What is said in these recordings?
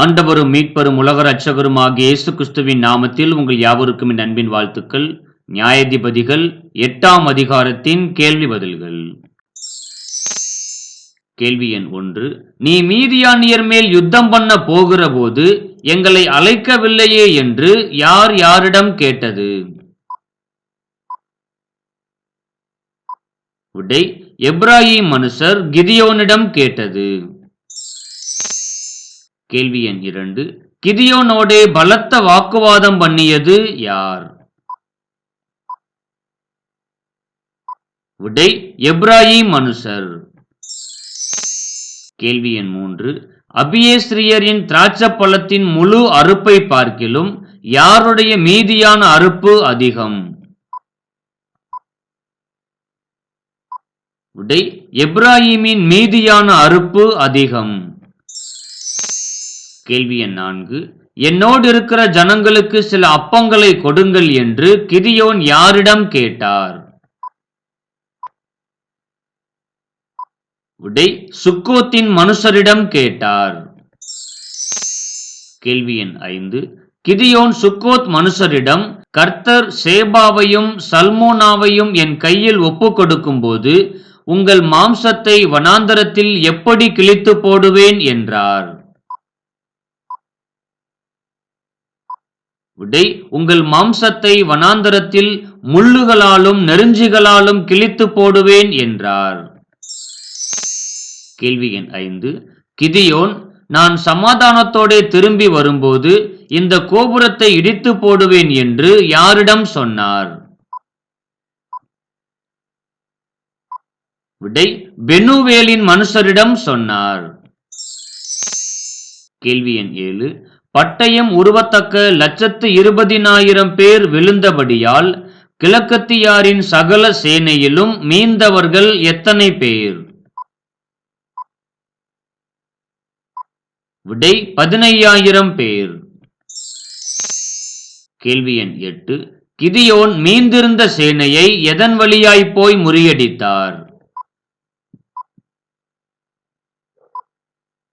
ஆண்டவரும் மீட்பரும் உலக ரட்சகரும் ஆகிய இயேசு கிறிஸ்துவின் நாமத்தில் உங்கள் யாவருக்கும் என் அன்பின் வாழ்த்துக்கள். நியாயாதிபதிகள் எட்டாம் அதிகாரத்தின் கேள்வி பதில்கள். கேள்வி எண் ஒன்று. நீ மீதியானியர் மேல் யுத்தம் பண்ண போகிற போது எங்களை அழைக்கவில்லையே என்று யார் யாரிடம் கேட்டது? விடை எப்ராஹிம் மனுஷர் கிதியோனிடம் கேட்டது. கேள்வி எண் இரண்டு. கிதியோனோடே பலத்த வாக்குவாதம் பண்ணியது யார்? விடை எப்ராஹிம் மனுஷர். கேள்வி எண் மூன்று. அபியேஸ்ரியரின் திராட்சை பழத்தின் முழு அறுப்பை பார்க்கிலும் யாருடைய மீதியான அறுப்பு அதிகம்? விடை எப்ராஹிமின் மீதியான அறுப்பு அதிகம். கேள்வி எண் நான்கு. என்னோடு இருக்கிற ஜனங்களுக்கு சில அப்பங்களை கொடுங்கள் என்று கிதியோன் யாரிடம் கேட்டார். விடை சுக்கோத்தின் மனுஷரிடம் கேட்டார். கேள்வி எண் ஐந்து. கிதியோன் சுக்கோத் மனுஷரிடம் கர்த்தர் சேபாவையும் சல்மோனாவையும் என் கையில் ஒப்பு கொடுக்கும் போது உங்கள் மாம்சத்தை வனாந்தரத்தில் எப்படி கிழித்து போடுவேன்? என்றார். விடை உங்கள் மாம்சத்தை வனாந்தரத்தில் முள்ளுகளாலும் நெருஞ்சிகளாலும் கிழித்து போடுவேன் என்றார். கேள்வி எண் ஐந்து. கிதியோன் நான் சமாதானத்தோடே திரும்பி வரும்போது இந்த கோபுரத்தை இடித்து போடுவேன் என்று யாரிடம் சொன்னார்? விடை பெனுவேலின் மனுஷரிடம் சொன்னார். கேள்வி எண் ஏழு. பட்டயம் உருவத்தக்க லட்சத்து இருபதினாயிரம் பேர் விழுந்தபடியால் கிழக்கத்தியாரின் சகல சேனையிலும் மீந்தவர்கள் எத்தனை பேர்? விடை பதினையாயிரம் பேர். கேள்வி எண் எட்டு. கிதியோன் மீந்திருந்த சேனையை எதன் வழியாய் போய் முறியடித்தார்?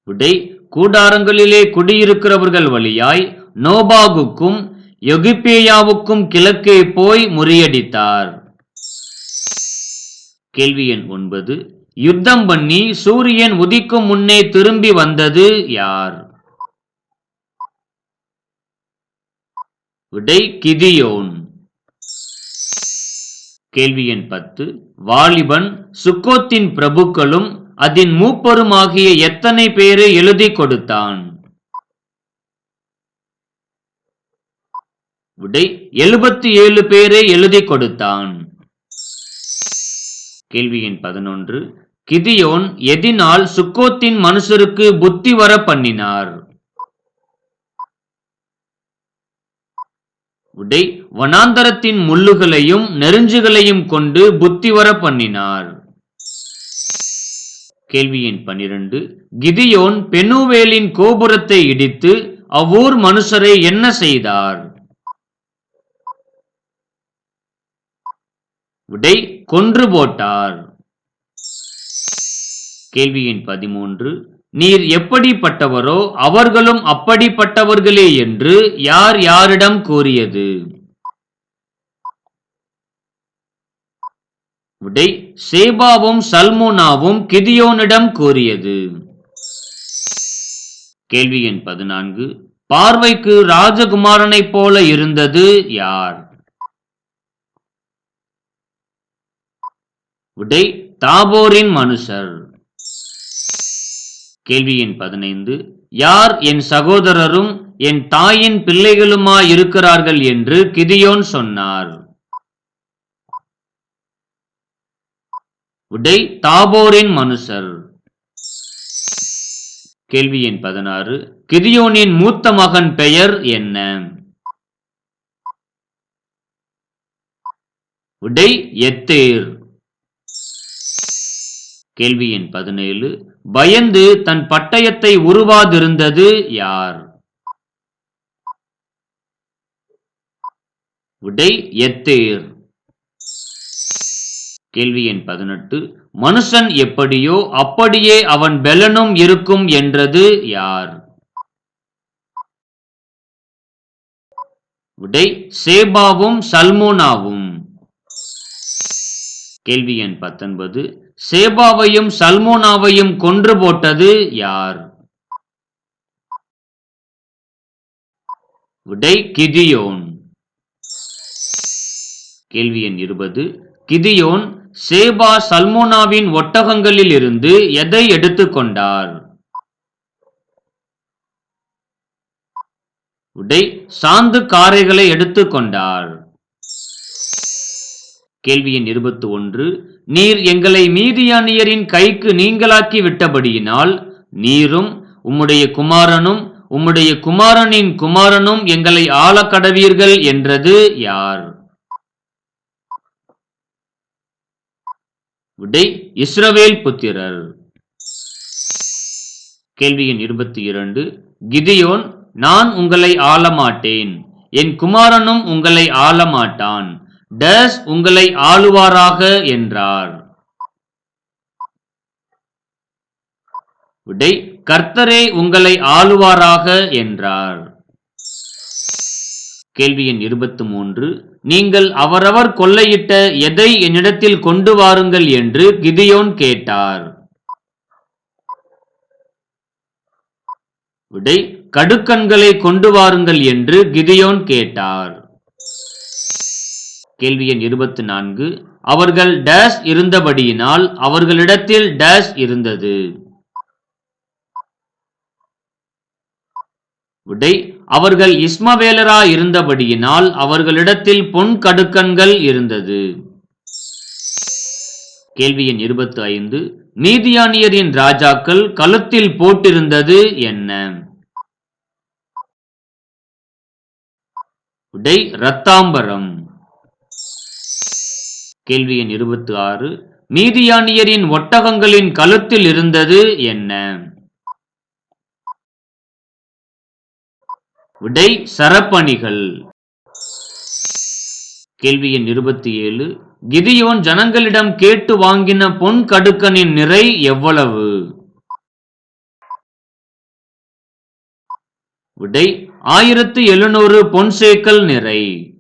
விடை கூடாரங்களிலே குடியிருக்கிறவர்கள் வழியாய் நோபாகுக்கும் எகிப்பேயாவுக்கும் கிழக்கே போய் முறியடித்தார். கேள்வி எண் ஒன்பது. யுத்தம் பண்ணி சூரியன் உதிக்கும் முன்னே திரும்பி வந்தது யார்? விடை கிதியோன். கேள்வி எண் பத்து. வாலிபன் சுக்கோத்தின் பிரபுக்களும் அதன் மூப்பருமாகிய எத்தனை பேரை எழுதி கொடுத்தான்? விடை எழுபத்தி ஏழு பேரை எழுதி கொடுத்தான். கேள்வி எண் பதினொன்று. கிதியோன் எதினால் சுக்கோத்தின் மனுஷருக்கு புத்தி வர பண்ணினார். விடை வனாந்தரத்தின் முள்ளுகளையும் நெருஞ்சுகளையும் கொண்டு புத்தி வர பண்ணினார். கேள்வியின் பனிரெண்டு கிதியோன் பெனுவேலின் கோபுரத்தை இடித்து அவ்வூர் மனுஷரை என்ன செய்தார்? விடை கொன்று போட்டார். கேள்வியின் பதிமூன்று. நீர் எப்படிப்பட்டவரோ அவர்களும் அப்படிப்பட்டவர்களே என்று யார் யாரிடம் கூறியது? விடை சேபாவும் சல்மோனாவும் கிதியோனிடம் கூறியது. கேள்வி எண் பதினான்கு. பார்வைக்கு ராஜகுமாரனைப் போல இருந்தது யார்? விடை தாபோரின் மனுஷர். கேள்வி எண் பதினைந்து. யார் என் சகோதரரும் என் தாயின் பிள்ளைகளுமா இருக்கிறார்கள் என்று கிதியோன் சொன்னார். உடை தாபோரின் மனுஷர். கேள்வி எண் பதினாறு. கிரியோனின் மூத்த மகன் பெயர் என்ன? உடை எத்தேர். கேள்வி எண் பதினேழு. பயந்து தன் பட்டயத்தை உருவாதிருந்தது யார்? உடை எத்தேர். கேள்வி எண் பதினெட்டு. மனுஷன் எப்படியோ அப்படியே அவன் பெலனும் இருக்கும் என்றது யார்? விடை சேபாவும் சல்மோனாவும். கேள்வி எண் பத்தொன்பது. சேபாவையும் சல்மோனாவையும் கொன்று போட்டது யார்? விடை கிதியோன். கேள்வி எண் இருபது. கிதியோன் சேபா சல்மோனாவின் ஒட்டகங்களில் இருந்து எதை எடுத்துக்கொண்டார் உடை சாந்து காரைகளை எடுத்துக்கொண்டார் கேள்வி எண் இருபத்தி ஒன்று நீர் எங்களை மீதியானியரின் கைக்கு நீங்களாக்கி விட்டபடியினால் நீரும் உம்முடைய குமாரனும் உம்முடைய குமாரனின் குமாரனும் எங்களை ஆளக்கடவீர்கள் என்றது யார்? விடை இஸ்ரவேல் புத்திரர். கேள்வியின் இருபத்தி இரண்டு. கிதியோன் நான் உங்களை ஆளமாட்டேன். என் குமாரனும் உங்களை ஆளமாட்டான். டஸ் உங்களை ஆளுவாராக என்றார். விடை கர்த்தரே உங்களை ஆளுவாராக என்றார். கேள்வி எண் இருபத்தி மூன்று. நீங்கள் அவரவர் கொள்ளையிட்ட எதை என்னிடத்தில் கொண்டு வாருங்கள் என்று கிதியோன் கேட்டார். விடை கடுக்கண்களை கொண்டு வாருங்கள் என்று கிதியோன் கேட்டார். கேள்வி எண் இருபத்தி நான்கு. அவர்கள் டேஷ் இருந்தபடியினால் அவர்களிடத்தில் டேஷ் இருந்தது. விடை அவர்கள் இஸ்மவேலரா இருந்தபடியினால் அவர்களிடத்தில் பொன் கடுக்கன்கள் இருந்தது. கேள்வி எண் இருபத்தி ஐந்து மீதியானியரின் ராஜாக்கள் கழுத்தில் போட்டிருந்தது என்ன? விடை ரத்தாம்பரம் கேள்வி எண் இருபத்தி ஆறு மீதியானியரின் ஒட்டகங்களின் கழுத்தில் இருந்தது என்ன? விடை சரப்பணிகள். கேள்வி எண் இருபத்தி ஏழு. கிதியோன் ஜனங்களிடம் கேட்டு வாங்கின பொன் கடுக்கனின் நிறை எவ்வளவு? விடை ஆயிரத்து எழுநூறு பொன்சேக்கல் நிறை.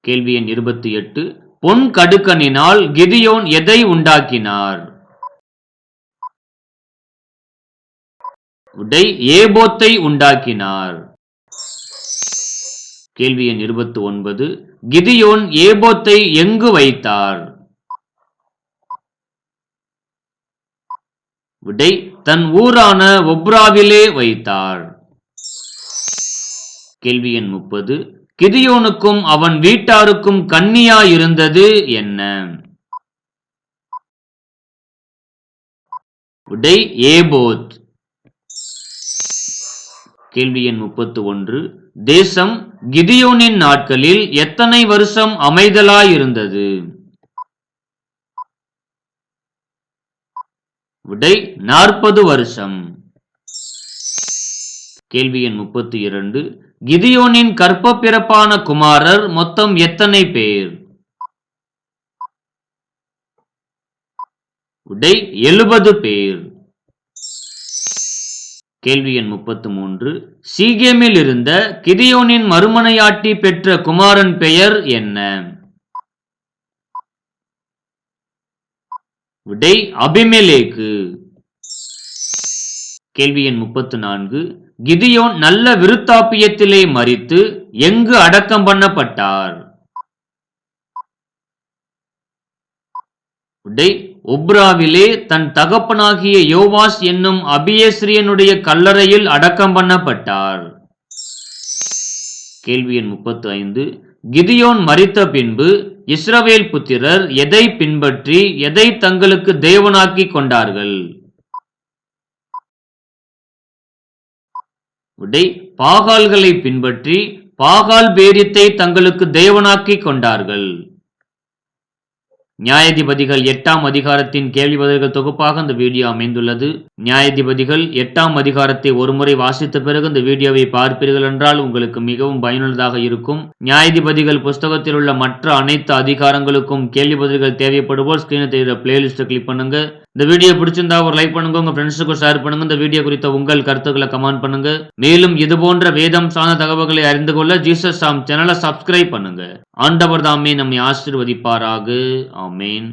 கேள்வி எண் இருபத்தி எட்டு. பொன் கடுக்கனினால் கிதியோன் எதை உண்டாக்கினார்? உடை ஏபோத்தை உண்டாக்கினார். கேள்வி எண் இருபத்தி ஒன்பது கிதியோன் ஏபோத்தை எங்கு வைத்தார்? விடை தன் ஊரான ஒப்ராவிலே வைத்தார். கேள்வி எண் முப்பது. கிதியோனுக்கும் அவன் வீட்டாருக்கும் கன்னியா இருந்தது என்ன? விடை ஏபோத். கேள்வி எண் முப்பத்து ஒன்று தேசம் கிதியோனின் நாட்களில் எத்தனை வருஷம் அமைதலாயிருந்தது? விடை நாற்பது வருஷம். கேள்வி எண் முப்பத்தி இரண்டு கிதியோனின் கற்ப பிறப்பான குமாரர் மொத்தம் எத்தனை பேர்? விடை எழுபது பேர். கேள்வி எண் முப்பத்து மூன்று. சீகேமில் இருந்த கிதியோனின் மறுமனையாட்டி பெற்ற குமாரன் பெயர் என்ன? விடை அபிமெலேக்கு. கேள்வி எண் முப்பத்து நான்கு. கிதியோன் நல்ல விருத்தாப்பியத்திலே மறித்து எங்கு அடக்கம் பண்ணப்பட்டார்? விடை ஒப்ராவிலே தன் தகப்பனாகிய யோவாஸ் என்னும் அபியேஸ்ரியனுடைய கல்லறையில் அடக்கம் பண்ணப்பட்டார். கேள்வி எண் ஐந்து கிதியோன் மறித்த பின்பு இஸ்ரவேல் புத்திரர் எதை பின்பற்றி எதை தங்களுக்கு தேவனாக்கி கொண்டார்கள்? விடை பாகால்களை பின்பற்றி பாகால் பேரியத்தை தங்களுக்கு தேவனாக்கி கொண்டார்கள். நியாயாதிபதிகள் எட்டாம் அதிகாரத்தின் கேள்வி பதில்கள் தொகுப்பாக இந்த வீடியோ அமைந்துள்ளது. நியாயாதிபதிகள் எட்டாம் அதிகாரத்தை ஒருமுறை வாசித்த பிறகு இந்த வீடியோவை பார்ப்பீர்கள் என்றால் உங்களுக்கு மிகவும் பயனுள்ளதாக இருக்கும். நியாயாதிபதிகள் புஸ்தகத்தில் உள்ள மற்ற அனைத்து அதிகாரங்களுக்கும் கேள்வி பதில்கள் தேவைப்படுவோர் ஸ்கிரீனை தெரிகிற பிளேலிஸ்ட்டை கிளிக் பண்ணுங்க. இந்த வீடியோ பிடிச்சிருந்தா ஒரு லைக் பண்ணுங்க உங்க ஃப்ரெண்ட்ஸுக்கு ஷேர் பண்ணுங்க. இந்த வீடியோ குறித்த உங்கள் கருத்துக்களை கமெண்ட் பண்ணுங்க. மேலும் இது போன்ற வேதம் சார்ந்த தகவல்களை அறிந்து கொள்ள ஜீசஸ் சாம் சேனலை சப்ஸ்கிரைப் பண்ணுங்க. ஆண்டவர் தாமே நம்மை ஆசிர்வதிப்பாராக. ஆமேன்.